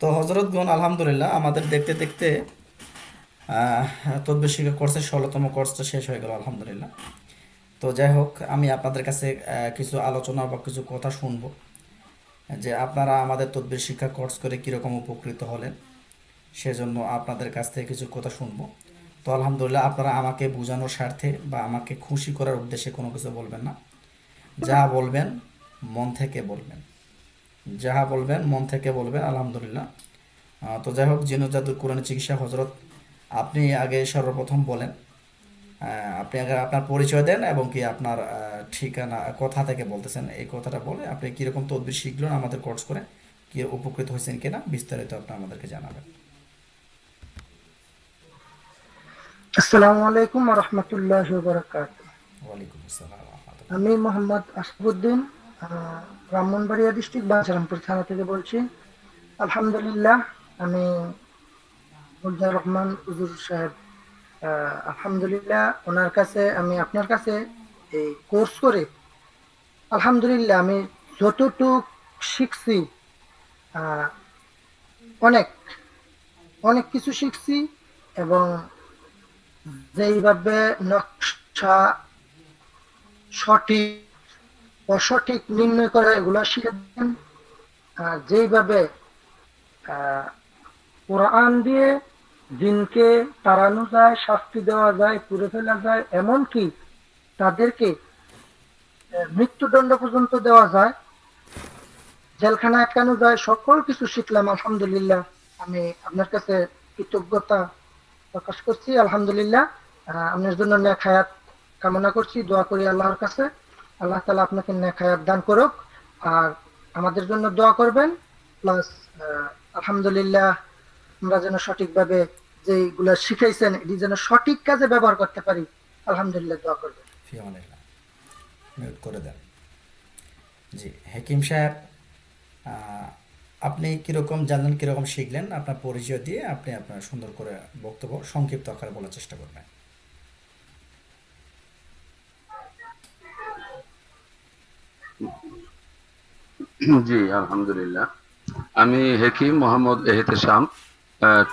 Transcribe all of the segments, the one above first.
তো হজরতগণ, আলহামদুলিল্লাহ, আমাদের দেখতে দেখতে তদ্বির শিক্ষা কোর্সের ষোলোতম কোর্সটা শেষ হয়ে গেল, আলহামদুলিল্লাহ। তো যাই হোক, আমি আপনাদের কাছে কিছু আলোচনা বা কিছু কথা শুনব, যে আপনারা আমাদের তদ্বির শিক্ষা কোর্স করে কীরকম উপকৃত হলেন, সেজন্য আপনাদের কাছ থেকে কিছু কথা শুনব। তো আলহামদুলিল্লাহ, আপনারা আমাকে বোঝানোর স্বার্থে বা আমাকে খুশি করার উদ্দেশ্যে কোনো কিছু বলবেন না। যা বলবেন, মন থেকে বলবেন। যাহা বলবেন মন থেকে বলবেন আলহামদুলিল্লাহ। তো যাই হোক জিনু জাদুর কোরআন চিকিৎসা হজরত আপনি আগে সর্বপ্রথম বলেন। আপনি আগে আপনার পরিচয় দেন এবং কি আপনার ঠিকানা কোথা থেকে বলতেছেন। এই কথাটা বলে আপনি কীরকম তদবির শিখলেন আমাদের কোর্স করে কি উপকৃত হয়েছেন কিনা বিস্তারিত আপনি আমাদেরকে জানাবেন। আসসালামু আলাইকুম রহমতুল্লাহ। আমি মোহাম্মদ আসফুদ্দিন ব্রাহ্মণবাড়িয়া ডিস্ট্রিক্ট বাঞ্ছারামপুর থানা থেকে বলছি। আলহামদুলিল্লাহ, আমি মুর্জা রহমান হুজুর সাহেব আলহামদুলিল্লাহ, ওনার কাছে, আমি আপনার কাছে এই কোর্স করে, আলহামদুলিল্লাহ, আমি যতটুক শিখছি অনেক অনেক কিছু শিখছি এবং যেইভাবে নকশা সঠিক অসঠিক নির্ণয় করা এগুলো শিখে দেন আর যেইভাবে কোরআন দিয়ে দিনকে তাড়ানো যায়, শাস্তি দেওয়া যায়, পুড়ে ফেলা যায়, এমনকি তাদেরকে মৃত্যুদণ্ড পর্যন্ত দেওয়া যায় জেলখানা আটকানো যায়, সকল কিছু শিখলাম, আলহামদুলিল্লাহ। আমি আপনার কাছে কৃতজ্ঞতা প্রকাশ করছি, আলহামদুলিল্লাহ। আপনার জন্য নেক হায়াত কামনা করছি, দোয়া করি আল্লাহর কাছে। আল্লাহ তালা আপনাকে নেক হায়াত দান করুক। আর আমাদের জন্য দোয়া করবেন। প্লাস আলহামদুলিল্লাহ আমরা যেন সঠিকভাবে যেগুলা শিখাইছেন, এটি যেন সঠিক কাজে ব্যবহার করতে পারি। আলহামদুলিল্লাহ, দোয়া করবেন। মিউট করে দেন। জি, হাকিম সাহেব আপনি কীরকম জানলেন, কীরকম শিখলেন, আপনার পরিচয় দিয়ে আপনি আপনার সুন্দর করে বক্তব্য সংক্ষিপ্ত আকারে বলার চেষ্টা করবেন। জি, আলহামদুলিল্লাহ। আমি হেকিম মোহাম্মদ এহেতেশাম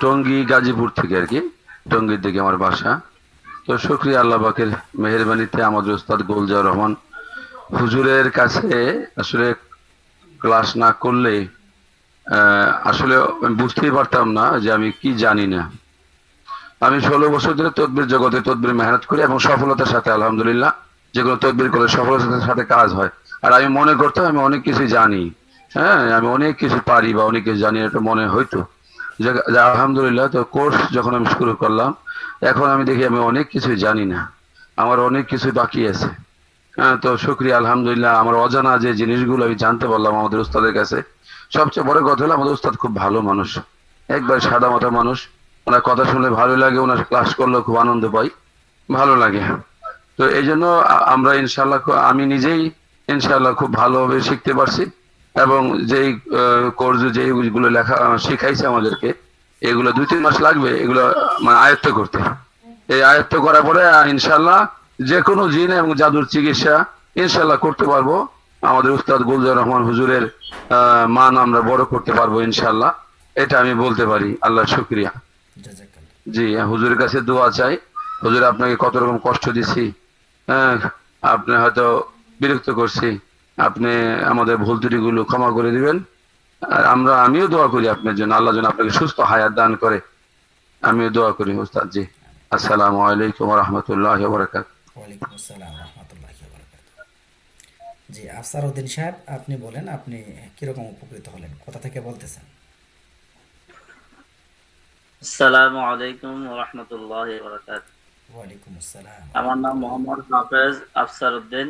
টঙ্গী গাজীপুর থেকে আর কি, টঙ্গীর দিকে আমার বাসা। তো শুক্রিয়া আল্লাহ পাকের মেহরবানিতে আমাদের উস্তাদ গোলজাউর রহমান হুজুরের কাছে আসলে ক্লাস না করলে আসলে বুঝতেই পারতাম না যে আমি কি জানি না। আমি ষোলো বছর ধরে তদবির জগতে তদবির মেহনত করি এবং সফলতার সাথে, আলহামদুলিল্লাহ যেগুলো তদবির করে সফলতার সাথে কাজ হয়। আর আমি মনে করতাম আমি অনেক কিছু জানি। হ্যাঁ আমি অনেক কিছু পারি বা অনেক কিছু জানি, এটা মনে হইতো। আলহামদুলিল্লাহ, তো কোর্স যখন আমি শুরু করলাম, এখন আমি দেখি আমি অনেক কিছু জানি না। আমার অনেক কিছু বাকি আছে। হ্যাঁ তো শুক্রিয়া, আলহামদুলিল্লাহ, আমার অজানা যে জিনিসগুলো আমি জানতে পারলাম আমাদের উস্তাদের কাছে, সবচেয়ে বড় কথা হলো আমাদের উস্তাদ খুব ভালো মানুষ। একবার সাদা মাথা মানুষ, ওনার কথা শুনলে ভালো লাগে, ওনার ক্লাস করলেও খুব আনন্দ পাই, ভালো লাগে। তো এই জন্য আমরা ইনশাল্লাহ আমি নিজেই ইনশাল্লাহ খুব ভালোভাবে শিখতে পারছি এবং যেই কোর্স যেইগুলো লেখা শিখাইছে আমাদেরকে এগুলো দুই তিন মাস লাগবে এগুলো মানে আয়ত্ত করতে। এই আয়ত্ত করার পরে ইনশাল্লাহ যে কোনো জিন এবং জাদুর চিকিৎসা ইনশাল্লাহ করতে পারব। আমাদের উস্তাদ গুলজার রহমান হুজুরের মান আমরা বড় করতে পারব ইনশাল্লাহ এটা আমি বলতে পারি। আল্লাহ শুক্রিয়া। জি হুজুরের কাছে দোয়া চাই। হুজুর আপনাকে কত রকম কষ্ট দিছি। হ্যাঁ আপনি হয়তো বিরক্ত করছি। আপনি আমাদের ভুল ত্রুটিগুলো ক্ষমা করে দিবেন। আর আমরা আমিও দোয়া করি আপনার জন্য। আল্লাহ যেন আপনাকে সুস্থ হায়াত দান করে। আমিও দোয়া করি উস্তাদ জি আসসালামু আলাইকুম রহমতুল্লাহ বরকাত ওয়ালাইকুম আসসালাম রহমতুল্লাহ জি আফসার উদ্দিন সাহেব আপনি বলেন আপনি কীরকম উপকৃত হলেন? কোথা থেকে বলতেছেন? আসসালামু আলাইকুম রহমতুল্লাহ বরকাত ওয়ালাইকুম আসসালাম। আমার নাম মোহাম্মদ হাফেজ আফসার উদ্দিন।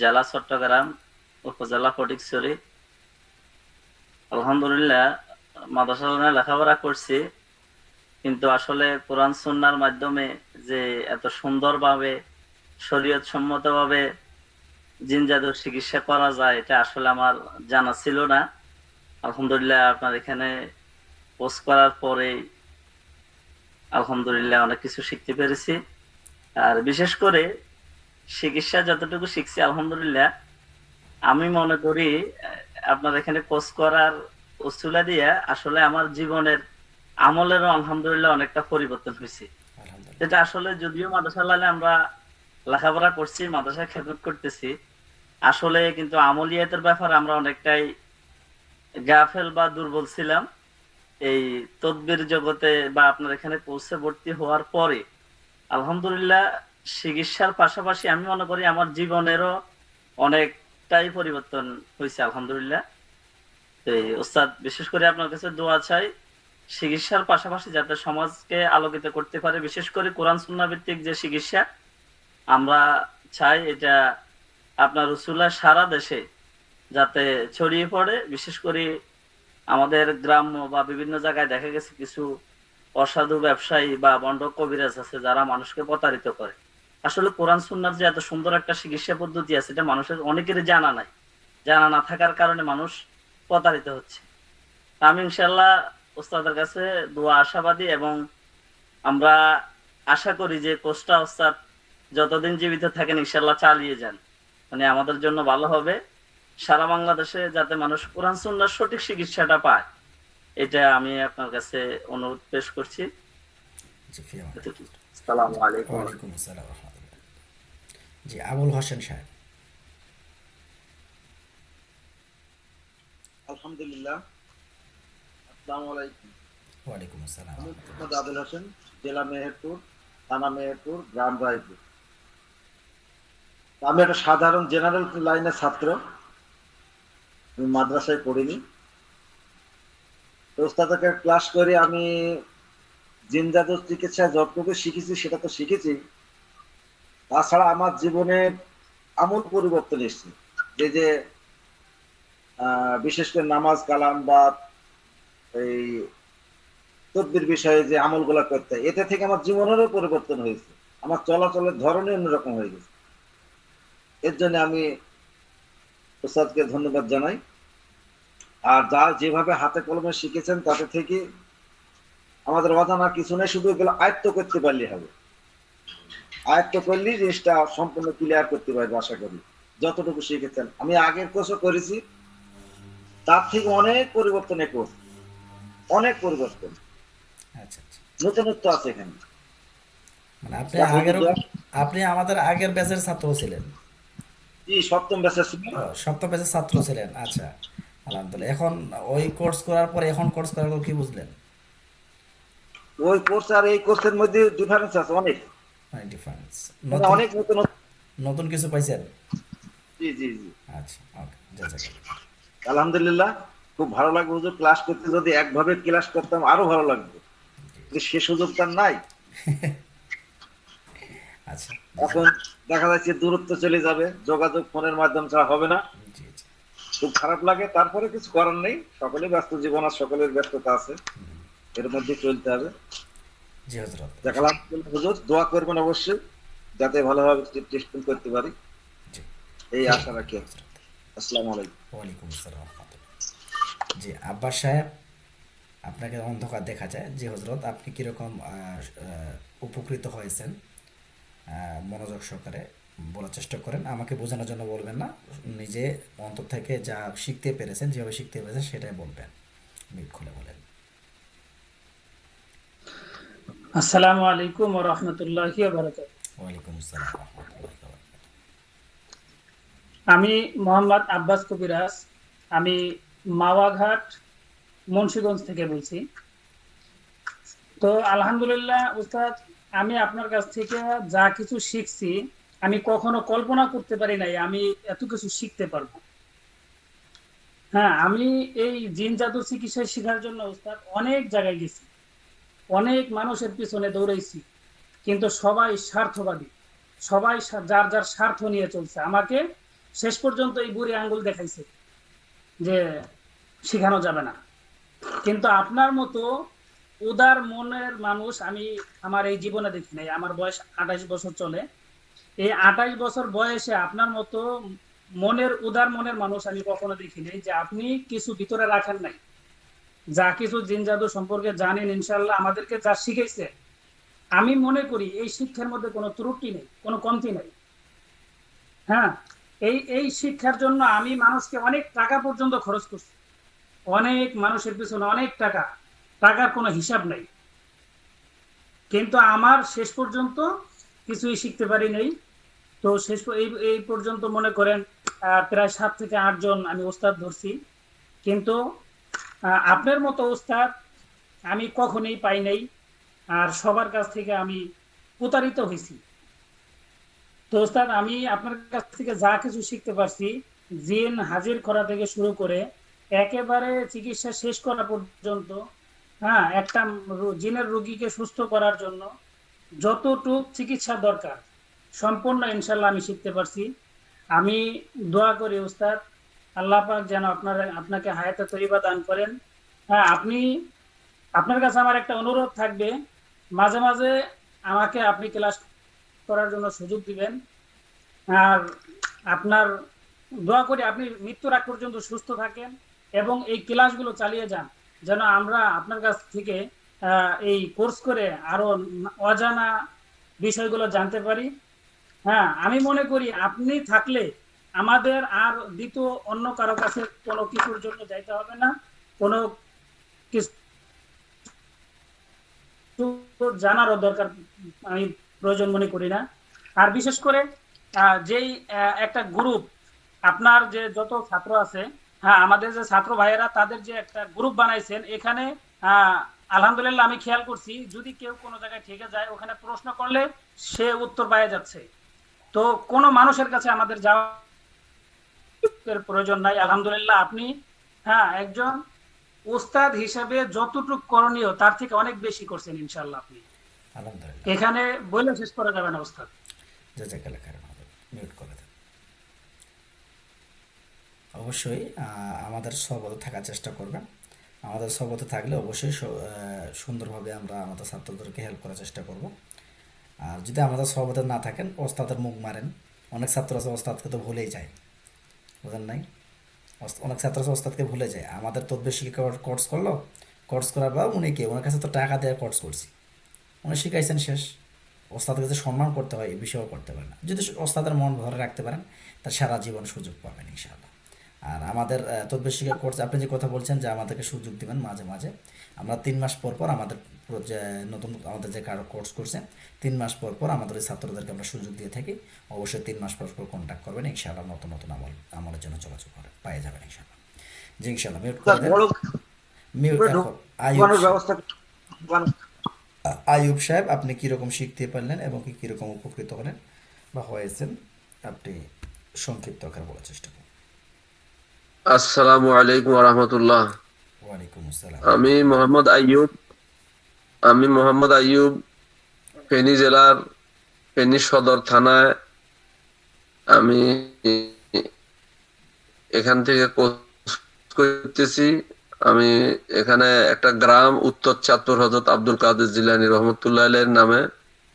জেলা চট্টগ্রাম উপজেলা ফটিকছড়ি। আলহামদুলিল্লাহ, মাদ্রাসা লেখাপড়া করছি, কিন্তু আসলে কোরআন সুন্নার মাধ্যমে যে এত সুন্দরভাবে শরীয়ত সম্মতভাবে জিন জাদুর চিকিৎসা করা যায়, এটা আসলে আমার জানা ছিল না। আলহামদুলিল্লাহ, আপনার এখানে পোস্ট করার পরে আলহামদুলিল্লাহ অনেক কিছু শিখতে পেরেছি। আর বিশেষ করে চিকিৎসা যতটুকু শিখছি আলহামদুলিল্লাহ আমি মনে করি আপনার এখানে কোর্স করার ওসুলা দিয়ে আসলে আমার জীবনের আমলেরও আলহামদুলিল্লাহ অনেকটা পরিবর্তন হয়েছে। যেটা আসলে যদিও মাদ্রাসা লাইনে আমরা লেখাপড়া করছি মাদ্রাসায় খেদমত করতেছি আসলে কিন্তু আমলিয়াতের ব্যাপারে আমরা অনেকটাই গাফেল বা দুর্বল ছিলাম। এই তদবির জগতে বা আপনার এখানে পৌঁছে ভর্তি হওয়ার পরে আলহামদুলিল্লাহ চিকিৎসার পাশাপাশি আমি মনে করি আমার জীবনেরও অনেকটাই পরিবর্তন হয়েছে, আলহামদুলিল্লাহ। এই ওস্তাদ, বিশেষ করে আপনার কাছে দোয়া চাই, চিকিৎসার পাশাপাশি যাতে সমাজকে আলোকিত করতে পারে, বিশেষ করে কোরআন সুন্না ভিত্তিক যে চিকিৎসা, আমরা চাই এটা আপনার রসুল্লাহ সারা দেশে যাতে ছড়িয়ে পড়ে। বিশেষ করে আমাদের গ্রাম্য বা বিভিন্ন জায়গায় দেখা গেছে কিছু অসাধু ব্যবসায়ী বা বন্ড কবিরাজ আছে, যারা মানুষকে প্রতারিত করে। আসলে কোরআন সুন্নার যে এত সুন্দর একটা চিকিৎসা পদ্ধতি আছে এটা মানুষের অনেকেরই জানা নাই। জানা না থাকার কারণে মানুষ প্রতারিত হচ্ছে। আমি ইনশাল্লাহ ওস্তাদের কাছে দোয়া আশাবাদী এবং আমরা আশা করি যে কোষ্টা ওস্তাদ যতদিন জীবিত থাকেন ইনশাল্লাহ চালিয়ে যান। মানে আমাদের জন্য ভালো হবে। সারা বাংলাদেশে যাতে মানুষ কোরআন সুন্নার সঠিক চিকিৎসাটা পায় এটা আমি আপনার কাছে অনুরোধ পেশ করছি। আসসালামু আলাইকুম ওয়ালাইকুম আসসালাম জি আবুল হোসেন সাহেব। আলহামদুলিল্লাহ। আসসালামু আলাইকুম। ওয়ালাইকুম আসসালাম মোহাম্মদ আদুল হোসেন জেলা মেহেরপুর থানা মেহেরপুর গ্রাম রায়পুর। আমি একটা সাধারণ জেনারেল লাইনের ছাত্র। মাদ্রাসায় পড়িনি। তো ওস্তাদকে ক্লাস করে আমি জিনজাদু চিকিৎসা যতটুকু শিখেছি, সেটা তো শিখেছি। তাছাড়া আমার জীবনে আমূল পরিবর্তন এসেছে। যে যে বিশেষ করে নামাজ, কালাম বা এই তদ্বির বিষয়ে যে আমলগুলা করতে, এতে থেকে আমার জীবনেরও পরিবর্তন হয়েছে। আমার চলাচলের ধরনই অন্যরকম হয়ে গেছে। এর জন্য আমি প্রসাদকে ধন্যবাদ জানাই। আর যা যেভাবে হাতে কলমে শিখেছেন, তাতে থেকে আমাদের অজানা কিছু নেই শুধু এগুলো আয়ত্ত করতে পারলে হবে। আয়ত্ত করলেই জিনিসটা সম্পূর্ণ ক্লিয়ার করতে পারবে আশা করি। যতটুকু শিখেছেন। আমি আগের কোর্সও করেছি। তার থেকে অনেক পরিবর্তনে কোর্স অনেক পরিবর্তন। আচ্ছা আচ্ছা। নতুনত্ব আছে এখানে। মানে আপনি আগের আপনি আমাদের আগের ব্যাচের ছাত্র ছিলেন। জি সপ্তম ব্যাচের সপ্তম ব্যাচের ছাত্র ছিলেন। আচ্ছা আলহামদুলিল্লাহ। এখন ওই কোর্স করার পরে এখন কোর্স করার পর কি বুঝলেন? ওই কোর্স আর এই কোর্সের মধ্যে ডিফারেন্স আছে অনেক। ডিফারেন্স মানে অনেক নতুন নতুন। কিছু পাইছেন? জি জি জি। আচ্ছা ওকে জাজাকাল্লাহ আলহামদুলিল্লাহ খুব ভালো লাগবে হুজুর। ক্লাস করতে যদি একভাবে ক্লাস করতাম আরও ভালো লাগবে সে সুযোগ তার নাই। আচ্ছা এখন দেখা যাচ্ছে দূরত্ব চলে যাবে। যোগাযোগ ফোনের মাধ্যম ছাড়া হবে না। খুব খারাপ লাগে তারপরে কিছু করার নেই। সকলে ব্যস্ত জীবন আর সকলের ব্যস্ততা আছে। এর মধ্যে চলতে হবে। জি হুজুর দোয়া করবেন অবশ্যই যাতে ভালোভাবে ট্রিটমেন্ট করতে পারি। এই আশা রাখি আসসালামু আলাইকুম। ওয়ালাইকুম আসসালাম জি আব্বাস সাহেব আপনাকে অন্ধকার দেখা যায়। যে হজরত আপনি কীরকম উপকৃত হয়েছেন মনোযোগ সহকারে বলার চেষ্টা করেন। আমাকে বোঝানোর জন্য বলবেন না নিজে অন্তর থেকে যা শিখতে পেরেছেন যেভাবে শিখতে পেরেছেন সেটাই বলবেন। মিট খুলে বলেন। আসসালামু আলাইকুম ওয়া রাহমাতুল্লাহি ওয়া বারাকাতুহু। ওয়ালাইকুম আসসালাম রহমতুল্লাহ আমি মোহাম্মদ আব্বাস কবিরাজ। আমি মাওয়াঘাট মুন্সিগঞ্জ থেকে বলছি। তো আলহামদুলিল্লাহ উস্তাদ আমি আপনার কাছ থেকে যা কিছু শিখছি আমি কখনো কল্পনা করতে পারি নাই আমি এত কিছু শিখতে পারব। হ্যাঁ আমি এই জিন জাদু চিকিৎসা শেখার জন্য উস্তাদ অনেক জায়গায় গেছি। অনেক মানুষের পিছনে দৌড়াইছি, কিন্তু সবাই স্বার্থবাদী। সবাই যার যার স্বার্থ নিয়ে চলছে। আমাকে শেষ পর্যন্ত এই বুড়ি আঙ্গুল দেখাইছে যে শেখানো যাবে না। কিন্তু আপনার মতো উদার মনের মানুষ আমি আমার এই জীবনে দেখি নাই। আমার বয়স আঠাশ বছর চলে। এই আঠাশ বছর বয়সে আপনার মতো মনের, উদার মনের মানুষ আমি কখনো দেখিনি যে আপনি কিছু ভিতরে রাখেন নাই। যা কিছু জিন জাদু সম্পর্কে জানেন ইনশাল্লাহ আমাদেরকে যা শিখেছে, আমি মনে করি এই শিক্ষার মধ্যে কোনো ত্রুটি নেই, কোনো কমতি নেই। হ্যাঁ এই এই শিক্ষার জন্য আমি মানুষকে অনেক টাকা পর্যন্ত খরচ করছি। অনেক মানুষের পিছনে অনেক টাকা, টাকার কোনো হিসাব নাই। কিন্তু আমার শেষ পর্যন্ত কিছুই শিখতে পারি নাই। তো শেষ এই এই পর্যন্ত মনে করেন প্রায় সাত থেকে আটজন আমি ওস্তাদ ধরছি। কিন্তু আপনার মতো ওস্তাদ আমি কখনোই পাই নাই, আর সবার কাছ থেকে আমি প্রতারিত হয়েছি। তো ওস্তাদ, আমি আপনার কাছ থেকে যা কিছু শিখতে পারছি, জিন হাজির করা থেকে শুরু করে একেবারে চিকিৎসা শেষ করা পর্যন্ত হ্যাঁ একটা জিনের রোগীকে সুস্থ করার জন্য যতটুক চিকিৎসা দরকার, সম্পূর্ণ ইনশাল্লাহ আমি শিখতে পারছি। আমি দোয়া করি উস্তাদ আল্লাহ পাক যেন আপনার, আপনাকে হায়াতে তরিবা দান করেন। হ্যাঁ আপনি, আপনার কাছে আমার একটা অনুরোধ থাকবে। মাঝে মাঝে আমাকে আপনি ক্লাস করার জন্য সুযোগ দিবেন। আর আপনার, দোয়া করি আপনি মৃত্যুর আগ পর্যন্ত সুস্থ থাকেন এবং এই ক্লাসগুলো চালিয়ে যান, যেন আমরা আপনার কাছ থেকে এই কোর্স করে আরও অজানা বিষয়গুলো জানতে পারি। হ্যাঁ আমি মনে করি আপনি থাকলে আমাদের আর দ্বিতীয় অন্য কারও কাছে কোনো কিছুর জন্য যাইতে হবে না। কোনো কিছু জানারও দরকার আমি প্রয়োজন মনে করি না। আর বিশেষ করে যেই একটা গ্রুপ আপনার যে যত ছাত্র আছে হ্যাঁ আমাদের যে ছাত্র ভাইয়েরা তাদের যে একটা গ্রুপ বানাইছেন, এখানে আলহামদুলিল্লাহ আমি খেয়াল করছি, যদি কেউ কোনো জায়গায় ঠেকে যায়, ওখানে প্রশ্ন করলে সে উত্তর পাওয়া যাচ্ছে। তো কোনো মানুষের কাছে আমাদের যাওয়ার প্রয়োজন নাই। আলহামদুলিল্লাহ আপনি হ্যাঁ একজন উস্তাদ হিসেবে যতটুকু করণীয় তার থেকে অনেক বেশি করছেন ইনশাল্লাহ আপনি। আলহামদুলিল্লাহ। এখানে বলে শেষ করা যাবে না উস্তাদ। জাজাকাল্লাহ খারাপ মিউট করে দেন। অবশ্যই আমাদের সবতে থাকার চেষ্টা করবেন। আমাদের সবতে থাকলে অবশ্যই সুন্দরভাবে আমরা আমাদের ছাত্রদেরকে হেল্প করার চেষ্টা করব। আর যদি আমাদের সবতে না থাকেন ওস্তাদের মুখ মারেন। অনেক ছাত্র আছে ওস্তাদকে তো ভুলেই যায়। বুঝেন নাই? অনেক ছাত্র ওস্তাদকে ভুলে যায়। আমাদের তো বেশি কোর্স করল? কোর্স করার পর উনি কে? ওনার কাছে তো টাকা দেওয়া কোর্স করছি। উনি শিখাইছেন শেষ। ওস্তাদকে যে সম্মান করতে হয় এই বিষয়েও করতে পারেন যদি ওস্তাদের মন ভরে রাখতে পারেন তার সারা জীবন সুযোগ পাবেন, ইনশাআল্লাহ। আর আমাদের শিক্ষা কোর্স আপনি যে কথা বলছেন যে আমাদেরকে সুযোগ দিবেন মাঝে মাঝে আমরা তিন মাস পর পর আমাদের নতুন আমাদের যে কারও কোর্স করছে তিন মাস পর পর আমাদের ছাত্রদেরকে আমরা সুযোগ দিয়ে থাকি। অবশ্যই তিন মাস পর পর কন্ট্যাক্ট করবেন ইনশাআল্লাহ নতুন নতুন আমল আমলের জন্য যোগাযোগ করে পেয়ে যাবেন ইনশাআল্লাহ। জি ইনশাআল্লাহ মিউট করে দেন। মিউট আয়ুব সাহেব আপনি কীরকম শিখতে পারলেন এবং কি কীরকম উপকৃত হলেন বা হয়েছেন আপনি সংক্ষিপ্ত আকারে বলার চেষ্টা করুন। আসসালামু আলাইকুম রহমতুল্লাহ। আমি মোহাম্মদ আইয়ুব আমি মোহাম্মদ আইয়ুব ফেনী জেলার ফেনী সদর থানায় আমি এখান থেকে করতেছি। আমি এখানে একটা গ্রাম উত্তর চাঁদপুর হজরত আব্দুল কাদের জিলানি রহমতুল্লাহ নামে।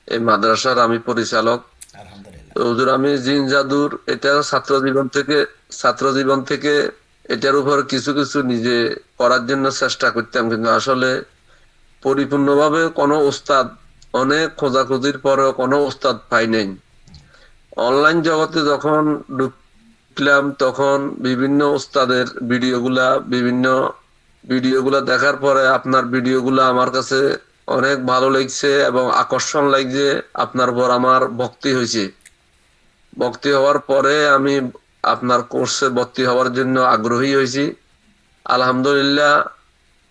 এই মাদ্রাসার আমি পরিচালক। হুজুর, আমি জিন জাদুর, এটা ছাত্র জীবন থেকে, ছাত্র জীবন থেকে এটার উপর কিছু কিছু নিজে করার জন্য চেষ্টা করতাম। কিন্তু আসলে পরিপূর্ণভাবে কোনো ওস্তাদ, অনেক খোঁজাখুঁজির পরেও কোনো ওস্তাদ পাই নাই। অনলাইন জগতে যখন ঢুকলাম, তখন বিভিন্ন ওস্তাদের ভিডিওগুলা, বিভিন্ন ভিডিওগুলা দেখার পরে আপনার ভিডিওগুলা আমার কাছে অনেক ভালো লাগছে এবং আকর্ষণ লাগছে, আপনার পর আমার ভক্তি হয়েছে। ভক্তি হওয়ার পরে আমি আপনার কোর্সে ভর্তি হওয়ার জন্য আগ্রহী হয়েছি। আলহামদুলিল্লাহ,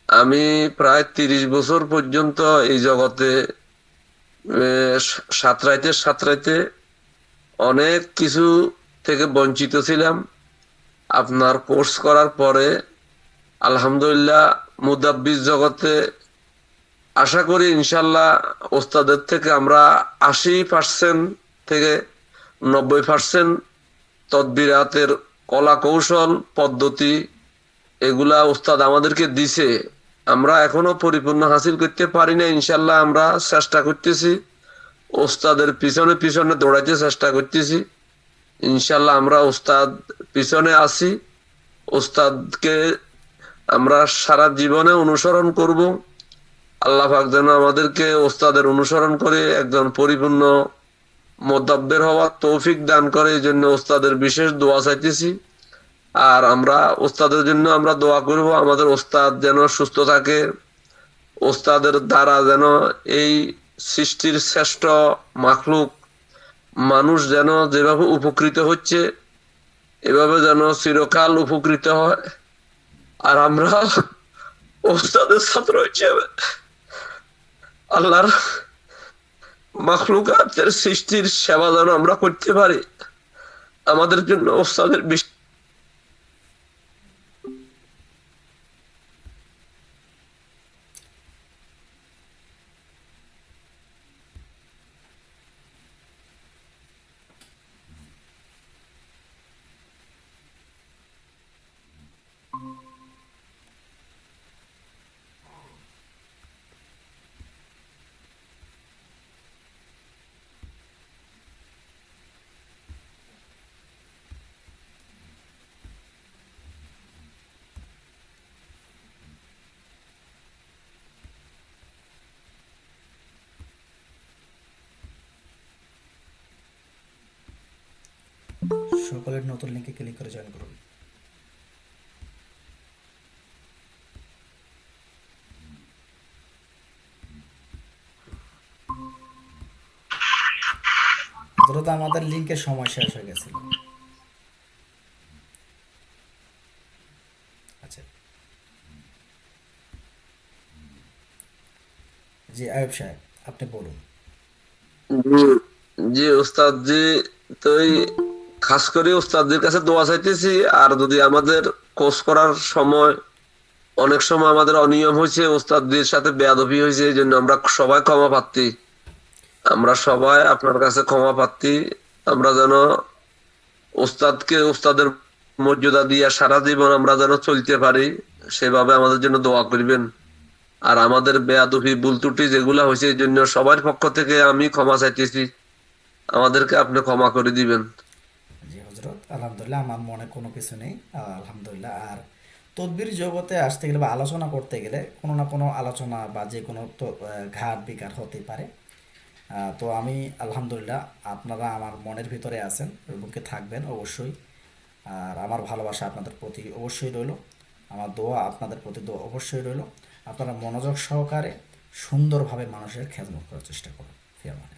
আমি প্রায় তিরিশ বছর পর্যন্ত এই জগতে সাঁতরাইতে সাঁতরাইতে অনেক কিছু থেকে বঞ্চিত ছিলাম। আপনার কোর্স করার পরে আলহামদুলিল্লাহ মুদাব্বির জগতে আশা করি ইনশাল্লাহ ওস্তাদের থেকে আমরা আশি পার্সেন্ট থেকে নব্বই পার্সেন্ট তদবিরাতের কলা কৌশল পদ্ধতি, এগুলা উস্তাদ আমাদেরকে দিছে। আমরা এখনও পরিপূর্ণ হাসিল করতে পারি না ইনশাল্লাহ আমরা চেষ্টা করতেছি। ওস্তাদের পিছনে পিছনে দৌড়াইতে চেষ্টা করতেছি। ইনশাল্লাহ আমরা ওস্তাদ পিছনে আছি। ওস্তাদকে আমরা সারা জীবনে অনুসরণ করব। আল্লাহ যেন আমাদেরকে ওস্তাদের অনুসরণ করে একজন পরিপূর্ণ মোদাব্বের হওয়ার তৌফিক দান করে, এই জন্য ওস্তাদের বিশেষ দোয়া চাইতেছি। আর আমরা ওস্তাদের জন্য আমরা দোয়া করব, আমাদের ওস্তাদ যেন সুস্থ থাকে ওস্তাদের দ্বারা যেন এই সৃষ্টির শ্রেষ্ঠ মাখলুক মানুষ যেন যেভাবে উপকৃত হচ্ছে, এভাবে যেন চিরকাল উপকৃত হয়। আর আমরা ওস্তাদের ছাত্র হিসেবে আল্লাহর মাখলুকাতের সৃষ্টির সেবা যেন আমরা করতে পারি আমাদের জন্য ওস্তাদের বিশ সকলের নতুন লিঙ্কে ক্লিক করে জয়েন করুন। দ্রুত আমাদের লিঙ্কের সময় শেষ হয়ে গেছিল। আচ্ছা। জি, আয়ুব সাহেব, আপনি বলুন। জি ওস্তাদ জি, তো খাস করে ওস্তাদদের কাছে দোয়া চাইতেছি, আর যদি আমাদের কোর্স করার সময়, অনেক সময় আমাদের অনিয়ম হয়েছে ওস্তাদদের সাথে বেয়াদবি হয়েছে, এই জন্য আমরা সবাই ক্ষমা প্রার্থী। আমরা সবাই আপনার কাছে ক্ষমা প্রার্থী। আমরা যেন ওস্তাদকে ওস্তাদের মর্যাদা দিয়ে সারা জীবন আমরা যেন চলতে পারি, সেভাবে আমাদের জন্য দোয়া করবেন। আর আমাদের বেয়াদবি, ভুল ত্রুটি যেগুলা হয়েছে, এই জন্য সবার পক্ষ থেকে আমি ক্ষমা চাইতেছি। আমাদেরকে আপনি ক্ষমা করে দিবেন। আলহামদুলিল্লাহ, আমার মনে কোনো কিছু নেই, আলহামদুলিল্লাহ। আর তদবির জগতে আসতে গেলে বা আলোচনা করতে গেলে কোনো না কোনো আলোচনা বা যে কোনো তো ঘাট বিকার হতে পারে। তো আমি আলহামদুলিল্লাহ, আপনারা আমার মনের ভিতরে আছেন এবং থাকবেন অবশ্যই। আর আমার ভালোবাসা আপনাদের প্রতি অবশ্যই রইল। আমার দোয়া আপনাদের প্রতি দোয়া অবশ্যই রইল। আপনারা মনোযোগ সহকারে সুন্দরভাবে মানুষের খেদমত করার চেষ্টা করুন। ফিয়ামান